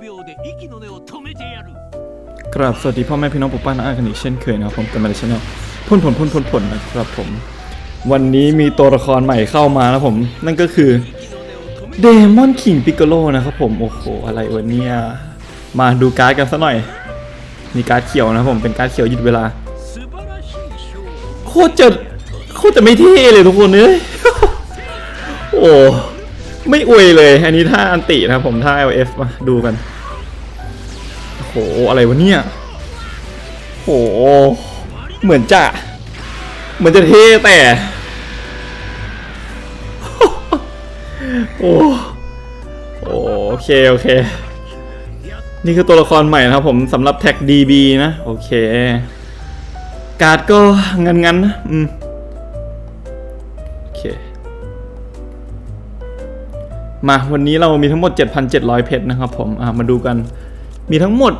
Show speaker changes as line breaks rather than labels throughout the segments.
秒で息の根を止めてやる
กราบสวัสดีพ่อแม่พี่น้องปู่ป้าน้าอากันอีกเช่นเคยนะครับผมกันมาในช่องพ่นผลพ่นผลผลนะครับผม วันนี้มีตัวละครใหม่เข้ามานะผม นั่นก็คือเดมอนคิงปิกโกโลนะครับผม โอ้โห อะไรวะเนี่ย มาดูการ์ดกันสักหน่อย มีการ์ดเขียวนะครับผม เป็นการ์ดเขียวหยุดเวลา
素晴らしい勝負
โคตรจะโคตรจะไม่เท่เลยทุกคนเอ้ย โอ้ ไม่อวยเลย อันนี้ท่าอันตินะผมท่า LF มาดูกันโอ้โหอะไรวะเนี่ยโอ้โหเหมือนจะ เหมือนจะเท่แต่ โอ้โอเค โอเค นี่คือตัวละครใหม่นะครับผมสำหรับแท็ก DB นะ โอเค การ์ดก็งันๆนนะอืม มาวันนี้เรามีทั้งหมด 7,700 เพชรนะครับผมมาดูกันมีทั้งหมด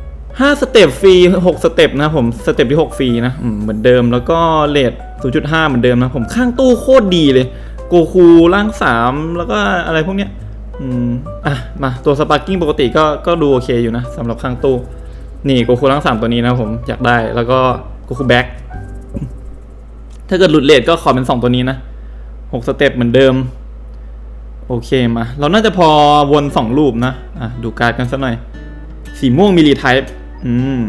5 สเต็ปฟรี 6 สเต็ปนะครับผมสเต็ปที่ 6 ฟรีนะเหมือนเดิมแล้วก็เลท0.5 เหมือนเดิมนะผมข้างตู้โคตรดีเลย โกคูร่าง 3 แล้วก็อะไรพวกเนี้ยอืมอะมาตัวสปาร์กิ้งปกติก็ก็ดูโอเคอยู่นะสำหรับข้างตู้นี่โกคูร่าง 3 ตัวนี้นะผมอยากได้แล้วก็โกคูแบ็คถ้าเกิดหลุดเลทก็ขอเป็น 2 ตัวนี้นะ 6 สเต็ปเหมือนเดิม โอเคมา เราน่าจะพอวน2รูปนะ อะ ดูการ์ดกันสักหน่อย สีม่วงมีรีไทป์อืม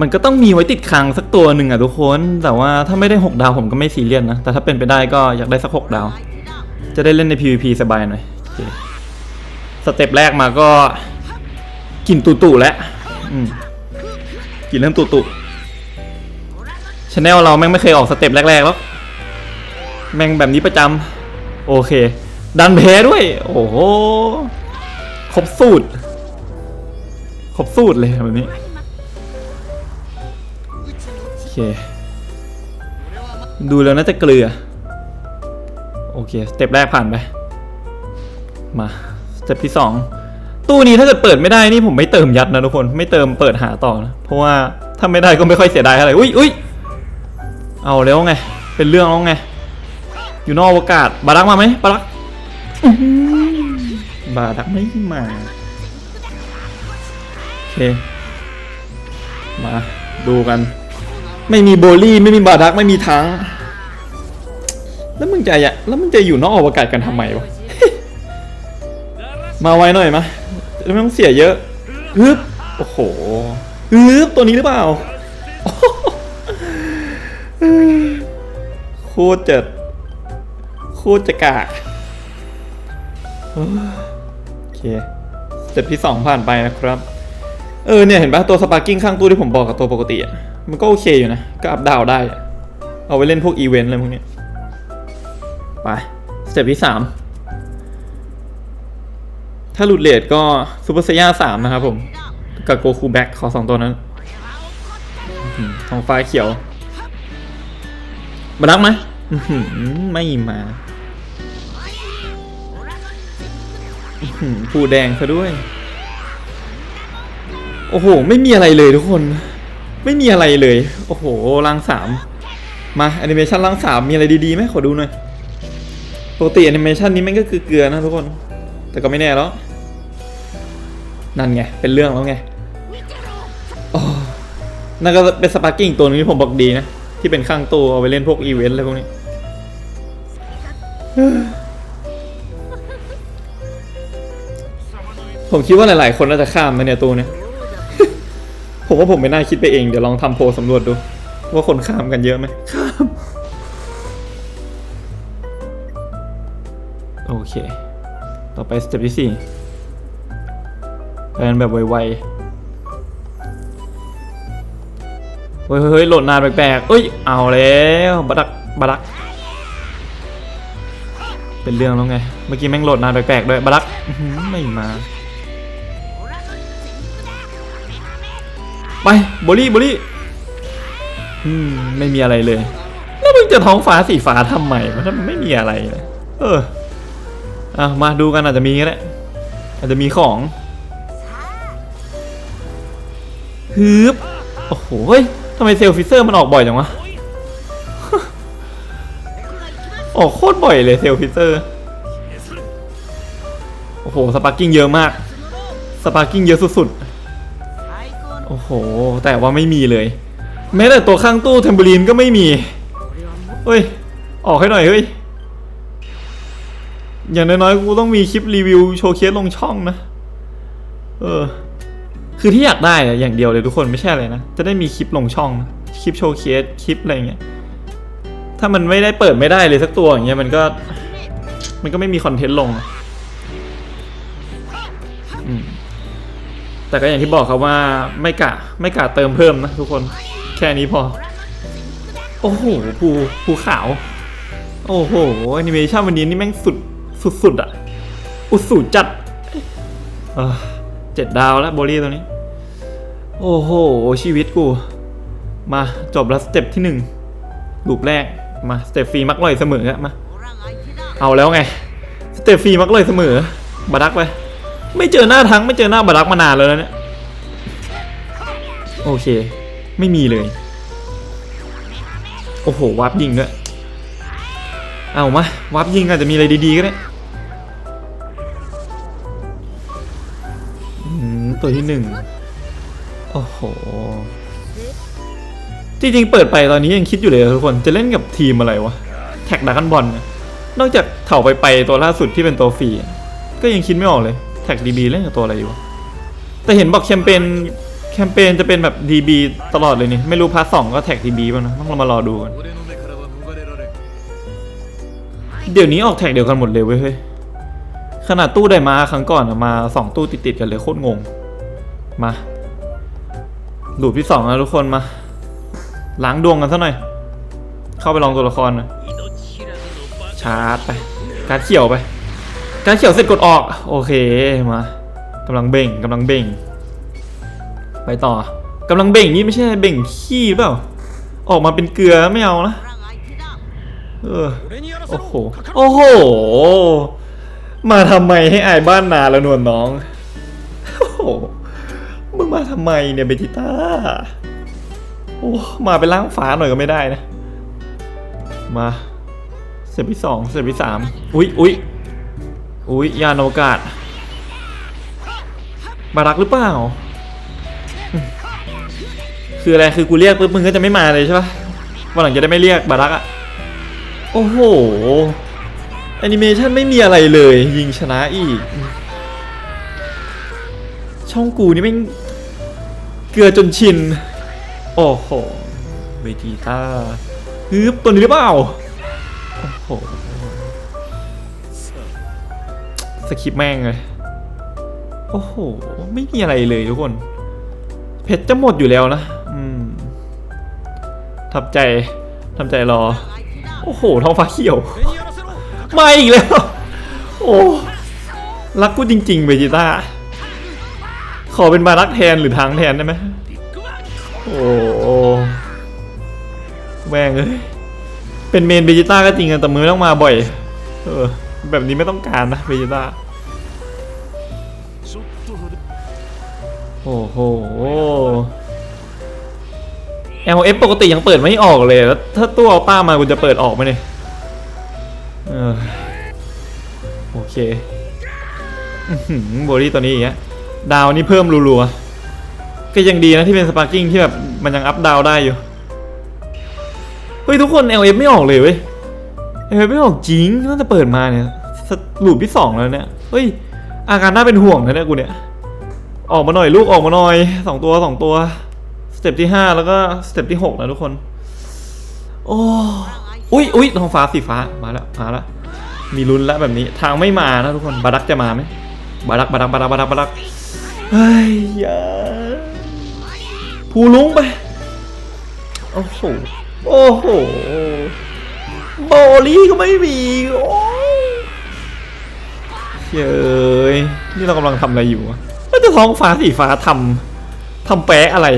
มันก็ต้องมีไว้ติดคลังสักตัวหนึ่งอะทุกคน แต่ว่าถ้าไม่ได้ 6 ดาวผมก็ไม่ซีเรียสนะ แต่ถ้าเป็นไปได้ก็อยากได้สัก 6 ดาว จะได้เล่นใน PVP สบายหน่อยสเต็ปแรกมาก็กลิ่นตุ่ๆแล้วกลิ่นเริ่มตุ่ๆชาแนลเราแม่งไม่เคยออกสเต็ปแรกๆแล้ว แม่งแบบนี้ประจำโอเค ดันแพ้ด้วย โอ้โหครบสูตรครบสูตรเลยแบบนี้โอเค ดูแล้วน่าจะเกลือ โอเค สเต็ปแรกผ่านไป มา สเต็ปที่สองตู้นี้ถ้าเกิดเปิดไม่ได้นี่ผมไม่เติมยัดนะทุกคน ไม่เติมเปิดหาต่อนะ เพราะว่าถ้าไม่ได้ก็ไม่ค่อยเสียดายอะไรอุ้ยอุ้ยเอาแล้วไง เป็นเรื่องแล้วไง อยู่นอกอวกาศ บารักมาไหมบารักบารักไม่มาโอเค มาดูกัน ไม่มีโบลี่ไม่มีบารักไม่มีทั้ง แล้วมึงจะอะแล้วมึงจะอยู่นอกอวกาศกันทำไมวะมาไวหน่อยมาแล้วไม่ต้องเสียเยอะฮึบโอ้โหฮึบตัวนี้หรือเปล่าโคตรเจะ โคตรจะกากโอเคสเต็ปที่สองผ่านไปนะครับ เออเนี่ยเห็นปะตัวสปาร์กิ้งข้างตู้ที่ผมบอกกับตัวปกติอะมันก็โอเคอยู่นะ ก็อัพดาวได้อะเอาไว้เล่นพวกอีเวนต์อะไรพวกนี้ไปสเต็ปที่สามถ้าหลุดเลทก็ซูเปอร์เซย่าสามนะครับผมกับโกคูแบ็คขอสองตัวนั้นอื้อหือท้องฟ้าเขียวมาดักไหม ไม่มาผู้แดงซะด้วย โอ้โห ไม่มีอะไรเลยทุกคน ไม่มีอะไรเลย โอ้โหร่างสามมาแอนิเมชันร่างสามมีอะไรดีๆไหมขอดูหน่อย ปกติแอนิเมชันนี้มันก็คือเกลือนะทุกคน แต่ก็ไม่แน่แล้ว นั่นไง เป็นเรื่องแล้วไงนั่นก็เป็นสปาร์กิ้งตัวนึงที่ผมบอกดีนะ ที่เป็นข้างตัวเอาไปเล่นพวกอีเวนต์อะไรพวกนี้ ผมคิดว่าหลายๆ คนน่าจะข้ามนะเนี่ยตัวเนี้ยผมว่าผมไม่น่าคิดไปเอง เดี๋ยวลองทำโพลสำรวจดู ว่าคนข้ามกันเยอะไหมข้าม โอเค ต่อไปสเต็ปที่สี่ไปกันแบบไวๆเฮ้ยเฮ้ยเฮ้ยโหลดนานแปลกๆเอ้ย เอาแล้ว บัดัก บัดัก เป็นเรื่องแล้วไง เมื่อกี้แม่งโหลดนานแปลกๆด้วยบัดักไม่มา ไปโบลี่โบลี่ไม่มีอะไรเลย แล้วมึงจะท้องฟ้าสีฟ้าทำไมมันไม่มีอะไรเลยเอออะมาดูกันอาจจะมีก็ได้อาจจะมีของฮึบโอ้โหทำไมเซลฟิเซอร์มันออกบ่อยจังวะ ออกโคตรบ่อยเลยเซลฟิเซอร์ โอ้โห สปาร์กิ้งเยอะมาก สปาร์กิ้งเยอะสุดๆ โอ้โห แต่ว่าไม่มีเลย แม้แต่ตัวข้างตู้เทมเบอรีนก็ไม่มี เฮ้ย ออกให้หน่อยเฮ้ย อย่างน้อยๆ กูต้องมีคลิปรีวิวโชว์เคสลงช่องนะ เออ คือที่อยากได้อะอย่างเดียวเลยทุกคนไม่ใช่อะไรนะ จะได้มีคลิปลงช่อง คลิปโชว์เคส คลิปอะไรเงี้ย ถ้ามันไม่ได้เปิดไม่ได้เลยสักตัวอย่างเงี้ยมันก็ มันก็ไม่มีคอนเทนต์ลงอะแต่ก็อย่างที่บอกครับว่าไม่กะไม่กะเติมเพิ่มนะทุกคนแค่นี้พอ โอ้โหภูภูขาว โอ้โหแอนิเมชันวันนี้นี่แม่งสุดสุดสุดอะอุดสูดจัดเออเจ็ดดาวแล้วโบลี่ตัวนี้ โอ้โห ชีวิตกู มาจบแล้วสเต็ปที่หนึ่งลูปแรก มาสเต็ปฟรีมักลอยเสมออะมาเอาแล้วไงสเตฟฟรีมักเลยเสมอบาดักไปไม่เจอหน้าทั้งไม่เจอหน้าบาดักมานานแล้วนะเนี่ยโอเค ไม่มีเลย โอ้โหวาร์ปยิงด้วยเอามาวาร์ปยิงอาจจะมีอะไรดีๆก็ได้อืมตัวที่หนึ่งโอ้โห จริงๆ เปิดไปตอนนี้ยังคิดอยู่เลยทุกคนจะเล่นกับทีมอะไรวะ แท็กดักกันบอลนอกจากเถ่าไปไปตัวล่าสุดที่เป็นตัวฟรีก็ยังคิดไม่ออกเลยแท็กดีบีเล่นกับตัวอะไรอยู่แต่เห็นบอกแคมเปญแคมเปญจะเป็นแบบดีบีตลอดเลยนี่ไม่รู้พาร์ทสองก็แท็กดีบีป่ะนะต้องมารอดูกันเดี๋ยวนี้ออกแท็กเดียวกันหมดเลยเว้ยขนาดตู้ได้มาครั้งก่อนมาสองตู้ติดติดกันเลยโคตรงงมาหลุดที่สองนะทุกคนมา ล้างดวงกันซะหน่อย เข้าไปลองตัวละครนะชาร์จไปการเขี่ยวไป การเขี่ยวเสร็จกดออก โอเคมากำลังเบ่งกำลังเบ่ง ไปต่อกำลังเบ่งนี่ไม่ใช่เบ่งขี้เปล่า ออกมาเป็นเกลือไม่เอานะโอ้โหโอ้โห มาทำไมให้อายบ้านนาละนวลน้องโอ้โหมึงมาทำไมเนี่ยเบติต้า โอ้มาไปล้างฝาหน่อยก็ไม่ได้นะ มาเสร็จที่สองเสร็จที่สามอุ๊ยอุ๊ยอุ๊ยยานอวกาศบารักหรือเปล่า คืออะไรคือกูเรียกปุ๊บมึงก็จะไม่มาเลยใช่ปะวันหลังจะได้ไม่เรียกบารักอะโอ้โหแอนิเมชันไม่มีอะไรเลย ยิงชนะอีก ช่องกูนี่แม่เกลือจนชิน โอ้โหเวทีต้าฮึบตัวนี้หรือเปล่า โอ้โห สคริปแม่งเลย โอ้โห ไม่มีอะไรเลยทุกคน เพชรจะหมดอยู่แล้วนะ อืมทับใจทับใจรอ โอ้โห ท้องฟ้าเขียว มาอีกแล้ว โอ้ รักกูจริงๆเวจิต้า ขอเป็นมารักแทนหรือทางแทนได้ไหม โอ้แม่งเลยเป็นเมนเบจิต้าก็จริงกันแต่มือต้องมาบ่อย เออ แบบนี้ไม่ต้องการนะเบจิต้าโอ้โหเอ LF ปกติยังเปิดไม่ออกเลยแล้วถ้าตู้เอาป้ามากูจะเปิดออกไหมเนี่ยโอเคบอลี่ตัวนี้อย่างเงี้ยดาวนี่เพิ่มรัวๆ ก็ยังดีนะที่เป็นสปาร์กิ้งที่แบบมันยังอัพดาวได้อยู่ เฮ้ยทุกคน LF ไม่ออกเลยเว้ย LF ไม่ออกจริงตั้งแต่เปิดมาเนี่ยสลูปที่สองแล้วเนี่ย เฮ้ย อาการน่าเป็นห่วงนะเนี่ยกูเนี่ย ออกมาหน่อยลูกออกมาหน่อยสองตัวสองตัว สเต็ปที่ห้าแล้วก็สเต็ปที่หกนะทุกคน โอ้อุ้ยอุ้ยทองฟ้าสีฟ้ามาแล้วมาแล้วมีลุ้นแล้วแบบนี้ทางไม่มานะทุกคนบารักจะมาไหมบารักบารักบารักบารักบารักเฮ้ยยา ภูลุงไป โอ้โห โอ้โห โบลี่ก็ไม่มีโอ้เย้ยนี่เรากำลังทำอะไรอยู่วะแล้วจะท้องฟ้าสีฟ้าทำทำแปะอะไร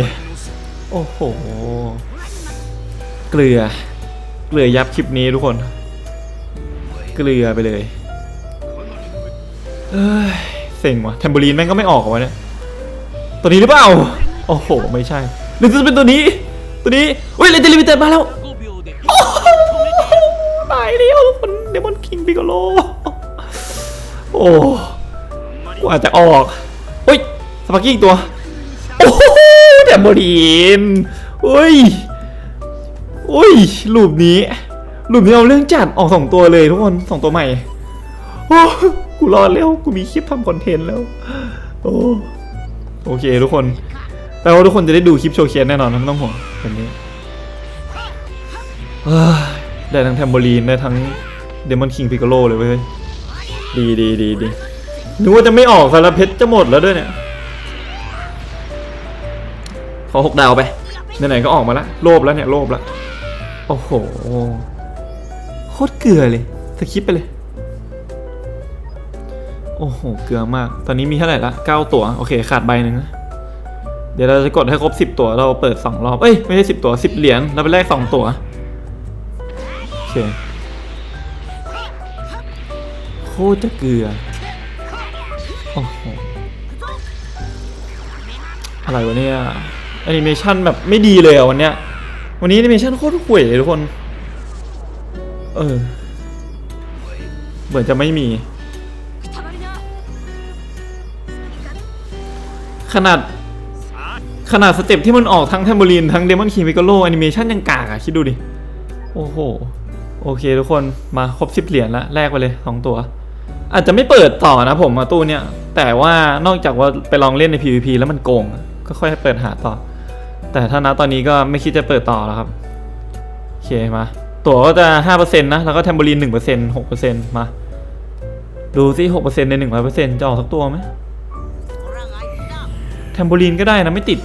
โอ้โห เกลือ เกลือยับคลิปนี้ทุกคน เกลือไปเลยเอ้ยเซ็งว่ะแทมโบลีนแม่งก็ไม่ออกวะเนี่ย ตัวนี้หรือเปล่า โอ้โห ไม่ใช่หรือจะเป็นตัวนี้ ตัวนี้อุ้ยเลนเดลิมิเต็ดมาแล้วโอ้โหตายแล้วคนเดมอนคิงปิโกโลโอ้กูอาจะออกเฮ้ยสปาร์กี้อีกตัวโอ้โหแดมโบดีนเฮ้ยเฮ้ยลูปนี้ลูปนี้เอาเรื่องจัดออกสองตัวเลยทุกคนสองตัวใหม่โอ้กูรอดแล้วกูมีคลิปทำคอนเทนต์แล้วโอ้โอเคทุกคน แปลว่าทุกคนจะได้ดูคลิปโชว์เคสแน่นอนไม่ต้องห่วงแบบนี้ได้ทั้งแทมโบลีนได้ทั้งเดมอนคิงพิกโลเลยเว้ยดีดีดีดีนึกว่าจะไม่ออกสารเพชรจะหมดแล้วด้วยเนี่ย ขอหกดาวไปไหนๆก็ออกมาแล้วโลภแล้วเนี่ยโลภแล้วโอ้โหโคตรเกลือเลยสคิปไปเลย โอ้โห เกลือมาก ตอนนี้มีเท่าไหร่ละเก้าตัว โอเค ขาดใบหนึ่งนะ เดี๋ยวเราจะกดให้ครบสิบตัว เราเปิดสองรอบ เอ้ย ไม่ใช่สิบตัวสิบเหรียญ เราไปแลกสองตัว โอเค โคตรจะเกลือ โอ้โห อะไรวะเนี่ยแอนิเมชันแบบไม่ดีเลยอะวันเนี้ย วันนี้แอนิเมชันโคตรห่วยเลยทุกคน เออ เหมือนจะไม่มี ขนาด ขนาดสเต็ปที่มันออกทั้งแทมโบลีนทั้งเดมอนคิง i ิ o โลแอนิเมชันยังกากอะคิดดูดิ โอ้โห โอเคทุกคนมาครบสิบเหรียญละแลกไปเลยสองตัว อาจจะไม่เปิดต่อนะผมมาตู้เนี้ยแต่ว่านอกจากว่าไปลองเล่นใน PVP แล้วมันโกง ก็ค่อยเปิดหาต่อ แต่ถ้านะตอนนี้ก็ไม่คิดจะเปิดต่อแล้วครับ โอเคมา ตั๋วก็จะห้าเปอร์เซ็นต์นะ แล้วก็แทมโบลีนหนึ่งเปอร์เซ็นต์หกเปอร์เซ็นต์มา ดูซิหกเปอร์เซ็นต์ในหนึ่งร้อยเปอร์เซ็นต์จะออกสักตัวไหมแทมโบลีนก็ได้นะไม่ติด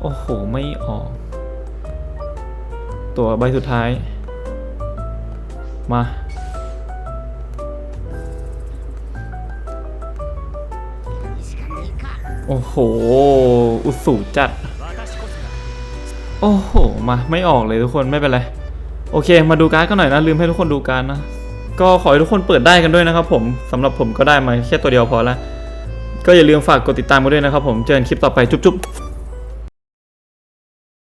โอ้โห ไม่ออก ตัวใบสุดท้าย มา โอ้โห อุสูจัด โอ้โห มา ไม่ออกเลยทุกคน ไม่เป็นไร โอเค มาดูการ์ดกันหน่อยนะ ลืมให้ทุกคนดูการ์ดนะ ก็ขอให้ทุกคนเปิดได้กันด้วยนะครับผมสำหรับผมก็ได้มาแค่ตัวเดียวพอละ ก็อย่าลืมฝากกดติดตามกันด้วยนะครับผม เจอกันคลิปต่อไป จุ๊บๆ